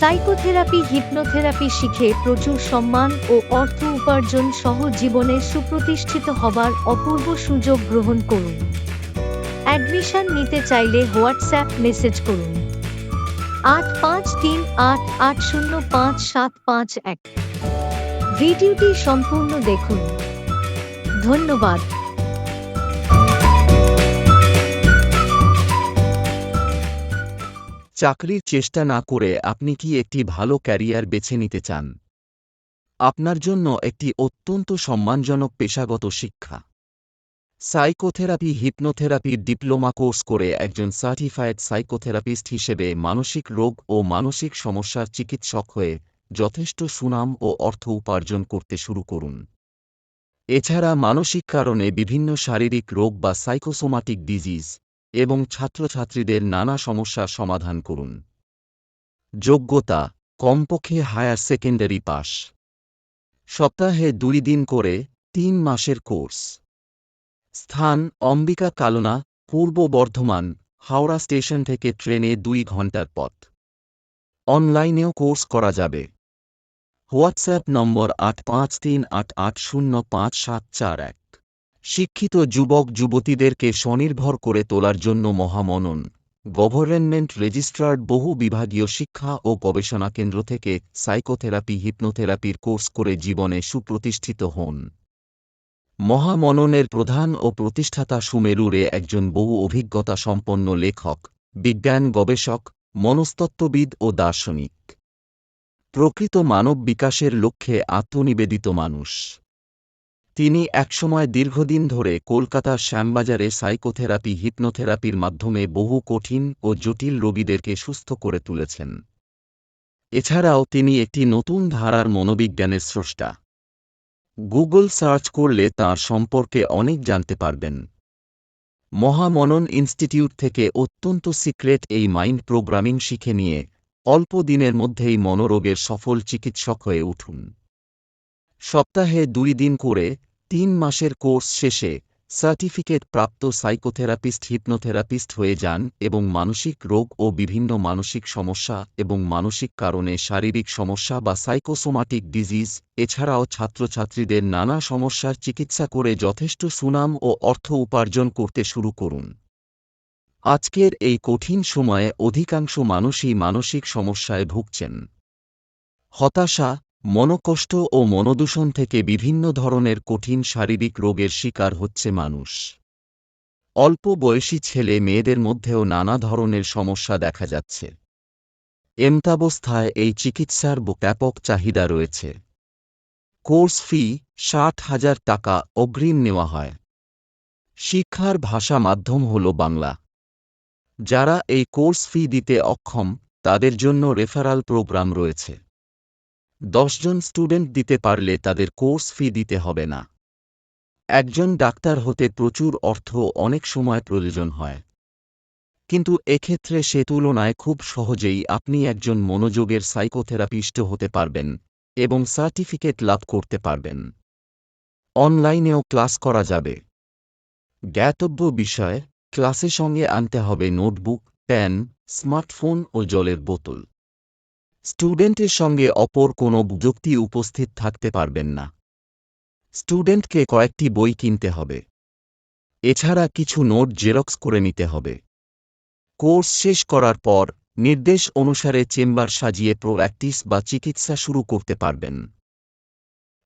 Psychotherapy, hypnotherapy শিখে প্রচুর সম্মান ও অর্থ উপার্জন সহ জীবনে সুপ্রতিষ্ঠিত হবার অপূর্ব সুযোগ গ্রহণ করুন। অ্যাডমিশন নিতে চাইলে হোয়াটসঅ্যাপ মেসেজ করুন। আট পাঁচ তিন আট আট শূন্য পাঁচ সাত পাঁচ এক। ভিডিওটি সম্পূর্ণ দেখুন। ধন্যবাদ। চাকরির চেষ্টা না করে আপনি কি একটি ভালো ক্যারিয়ার বেছে নিতে চান? আপনার জন্য একটি অত্যন্ত সম্মানজনক পেশাগত শিক্ষা। সাইকোথেরাপি হিপনোথেরাপির ডিপ্লোমা কোর্স করে একজন সার্টিফাইড সাইকোথেরাপিস্ট হিসেবে মানসিক রোগ ও মানসিক সমস্যার চিকিৎসক হয়ে যথেষ্ট সুনাম ও অর্থ উপার্জন করতে শুরু করুন। এছাড়া মানসিক কারণে বিভিন্ন শারীরিক রোগ বা সাইকোসোমাটিক ডিজিজ এবং ছাত্রছাত্রীদের নানা সমস্যার সমাধান করুন। যোগ্যতা, কমপক্ষে হায়ার সেকেন্ডারি পাস। সপ্তাহে দুই দিন করে তিন মাসের কোর্স। স্থান, অম্বিকা কালনা, পূর্ব বর্ধমান, হাওড়া স্টেশন থেকে ট্রেনে দুই ঘণ্টার পথ। অনলাইনেও কোর্স করা যাবে। হোয়াটসঅ্যাপ নম্বর আট পাঁচ তিন আট আট শূন্য পাঁচ সাত চার এক। শিক্ষিত যুবক যুবতীদেরকে স্বনির্ভর করে তোলার জন্য মহামনন। গভর্নমেন্ট রেজিস্ট্রার্ড বহু বিভাগীয় শিক্ষা ও গবেষণা কেন্দ্র থেকে সাইকোথেরাপি, হিপনোথেরাপির কোর্স করে জীবনে সুপ্রতিষ্ঠিত হন। মহামননের প্রধান ও প্রতিষ্ঠাতা সুমেরুরে একজন বহু অভিজ্ঞতা সম্পন্ন লেখক, বিজ্ঞান গবেষক, মনস্তত্ত্ববিদ ও দার্শনিক। প্রকৃত মানব বিকাশের লক্ষ্যে আত্মনিবেদিত মানুষ। তিনি একসময় দীর্ঘদিন ধরে কলকাতার শ্যামবাজারে সাইকোথেরাপি, হিপনোথেরাপির মাধ্যমে বহু কঠিন ও জটিল রোগীদেরকে সুস্থ করে তুলেছেন। এছাড়াও তিনি একটি নতুন ধারার মনোবিজ্ঞানের স্রষ্টা। গুগল সার্চ করলে তার সম্পর্কে অনেক জানতে পারবেন। মহামনন ইনস্টিটিউট থেকে অত্যন্ত সিক্রেট এই মাইন্ড প্রোগ্রামিং শিখে নিয়ে অল্প দিনের মধ্যেই মনোরোগের সফল চিকিৎসক হয়ে উঠুন। সপ্তাহে দুই দিন করে তিন মাসের কোর্স শেষে সার্টিফিকেট প্রাপ্ত সাইকোথেরাপিস্ট, হিপনোথেরাপিস্ট হয়ে যান এবং মানসিক রোগ ও বিভিন্ন মানসিক সমস্যা এবং মানসিক কারণে শারীরিক সমস্যা বা সাইকোসোমাটিক ডিজিজ, এছাড়াও ছাত্রছাত্রীদের নানা সমস্যার চিকিৎসা করে যথেষ্ট সুনাম ও অর্থ উপার্জন করতে শুরু করুন। আজকের এই কঠিন সময়ে অধিকাংশ মানুষই মানসিক সমস্যায় ভুগছেন। হতাশা মনোকষ্ট ও মনোদূষণ থেকে বিভিন্ন ধরনের কঠিন শারীরিক রোগের শিকার হচ্ছে মানুষ। অল্প বয়সী ছেলে মেয়েদের মধ্যেও নানা ধরনের সমস্যা দেখা যাচ্ছে। এমতাবস্থায় এই চিকিৎসার ব্যাপক চাহিদা রয়েছে। কোর্স ফি ষাট হাজার টাকা অগ্রিম নেওয়া হয়। শিক্ষার ভাষা মাধ্যম হল বাংলা। যারা এই কোর্স ফি দিতে অক্ষম, তাদের জন্য রেফারাল প্রোগ্রাম রয়েছে। দশজন স্টুডেন্ট দিতে পারলে তাদের কোর্স ফি দিতে হবে না। একজন ডাক্তার হতে প্রচুর অর্থ অনেক সময় প্রয়োজন হয়। কিন্তু এক্ষেত্রে সে তুলনায় খুব সহজেই আপনি একজন মনোযোগের সাইকোথেরাপিস্ট হতে পারবেন এবং সার্টিফিকেট লাভ করতে পারবেন। অনলাইনেও ক্লাস করা যাবে। জ্ঞাতব্য বিষয়, ক্লাসে সঙ্গে আনতে হবে নোটবুক, পেন, স্মার্টফোন ও জলের বোতল। স্টুডেন্টের সঙ্গে অপর কোনো যুক্তি উপস্থিত থাকতে পারবেন না। স্টুডেন্টকে কয়েকটি বই কিনতে হবে। এছাড়া কিছু নোট জেরক্স করে নিতে হবে। কোর্স শেষ করার পর নির্দেশ অনুসারে চেম্বার সাজিয়ে প্রোঅ্যাক্টিস বা চিকিৎসা শুরু করতে পারবেন।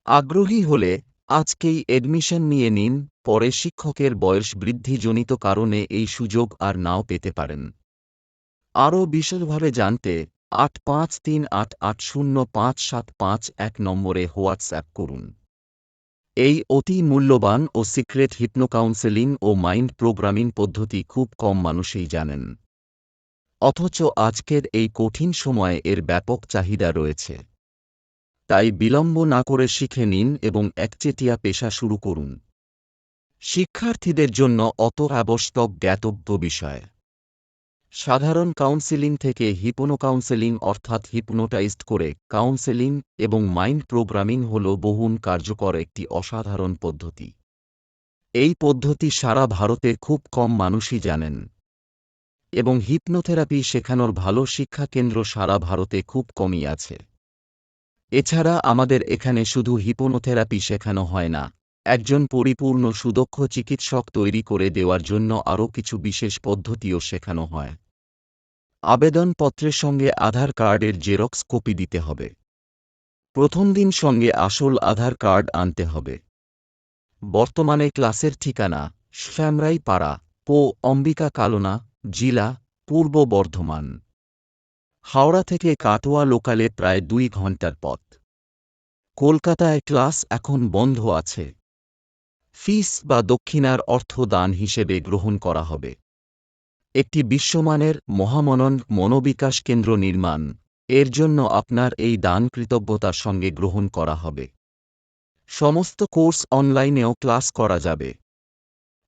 আগ্রহী হলে আজকেই এডমিশন নিয়ে নিন, পরে শিক্ষকের বয়স বৃদ্ধিজনিত কারণে এই সুযোগ আর নাও পেতে পারেন। আরও বিশেষভাবে জানতে আট পাঁচ তিন আট আট শূন্য পাঁচ সাত পাঁচ এক নম্বরে হোয়াটসঅ্যাপ করুন। এই অতি মূল্যবান ও সিক্রেট হিপনো কাউন্সেলিং ও মাইন্ড প্রোগ্রামিং পদ্ধতি খুব কম মানুষই জানেন। অথচ আজকের এই কঠিন সময়ে এর ব্যাপক চাহিদা রয়েছে। তাই বিলম্ব না করে শিখে নিন এবং একচেটিয়া পেশা শুরু করুন। শিক্ষার্থীদের জন্য অত আবশ্যক জ্ঞাতব্য বিষয়। সাধারণ কাউন্সেলিং থেকে হিপনো কাউন্সেলিং অর্থাৎ হিপনোটাইজড করে কাউন্সেলিং এবং মাইন্ড প্রোগ্রামিং হল বহুন কার্যকর একটি অসাধারণ পদ্ধতি। এই পদ্ধতি সারা ভারতে খুব কম মানুষই জানেন। এবং হিপনোথেরাপি শেখানোর ভালো শিক্ষা কেন্দ্র সারা ভারতে খুব কমই আছে। এছাড়া আমাদের এখানে শুধু হিপনোথেরাপি শেখানো হয় না, একজন পরিপূর্ণ সুদক্ষ চিকিৎসক তৈরি করে দেওয়ার জন্য আরও কিছু বিশেষ পদ্ধতিও শেখানো হয়। আবেদনপত্রের সঙ্গে আধার কার্ডের জেরক্স কপি দিতে হবে। প্রথম দিন সঙ্গে আসল আধার কার্ড আনতে হবে। বর্তমানে ক্লাসের ঠিকানা শ্যামরাই পাড়া পো, অম্বিকা কালনা, জিলা, পূর্ব বর্ধমান। হাওড়া থেকে কাটোয়া লোকালে প্রায় দুই ঘণ্টার পথ। কলকাতায় ক্লাস এখন বন্ধ আছে। ফিস বা দক্ষিণার অর্থ দান হিসেবে গ্রহণ করা হবে। একটি বিশ্বমানের, মহামনন, মনোবিকাশ কেন্দ্র নির্মাণ। এর জন্য আপনার এই দান কৃতজ্ঞতার সঙ্গে গ্রহণ করা হবে। সমস্ত কোর্স অনলাইনেও ক্লাস করা যাবে।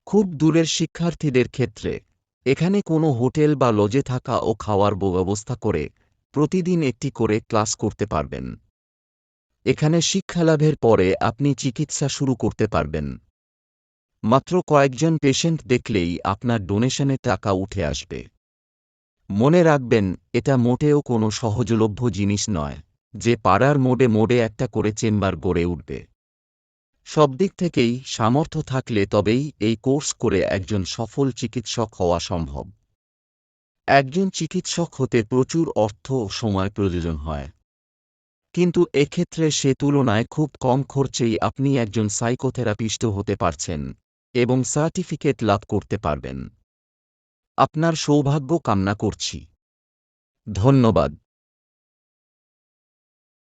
খুব দূরের শিক্ষার্থীদের ক্ষেত্রে, এখানে কোনো হোটেল বা লজে থাকা ও খাওয়ার ব্যবস্থা করে প্রতিদিন একটি করে ক্লাস করতে পারবেন। এখানে শিক্ষালাভের পরে আপনি চিকিৎসা শুরু করতে পারবেন। মাত্র কয়েকজন পেশেন্ট দেখলেই আপনার ডোনেশনে টাকা উঠে আসবে। মনে রাখবেন, এটা মোটেও কোনো সহজলভ্য জিনিস নয়, যে পাড়ার মোড়ে মোড়ে একটা করে চেম্বার গড়ে উঠবে। সব দিক থেকেই সামর্থ্য থাকলে তবেই এই কোর্স করে একজন সফল চিকিৎসক হওয়া সম্ভব। একজন চিকিৎসক হতে প্রচুর অর্থ ও সময় প্রয়োজন হয়। কিন্তু এক্ষেত্রে সে তুলনায় খুব কম খরচেই আপনি একজন সাইকোথেরাপিস্ট হতে পারছেন। এবং সার্টিফিকেট লাভ করতে পারবেন। আপনার সৌভাগ্য কামনা করছি। ধন্যবাদ।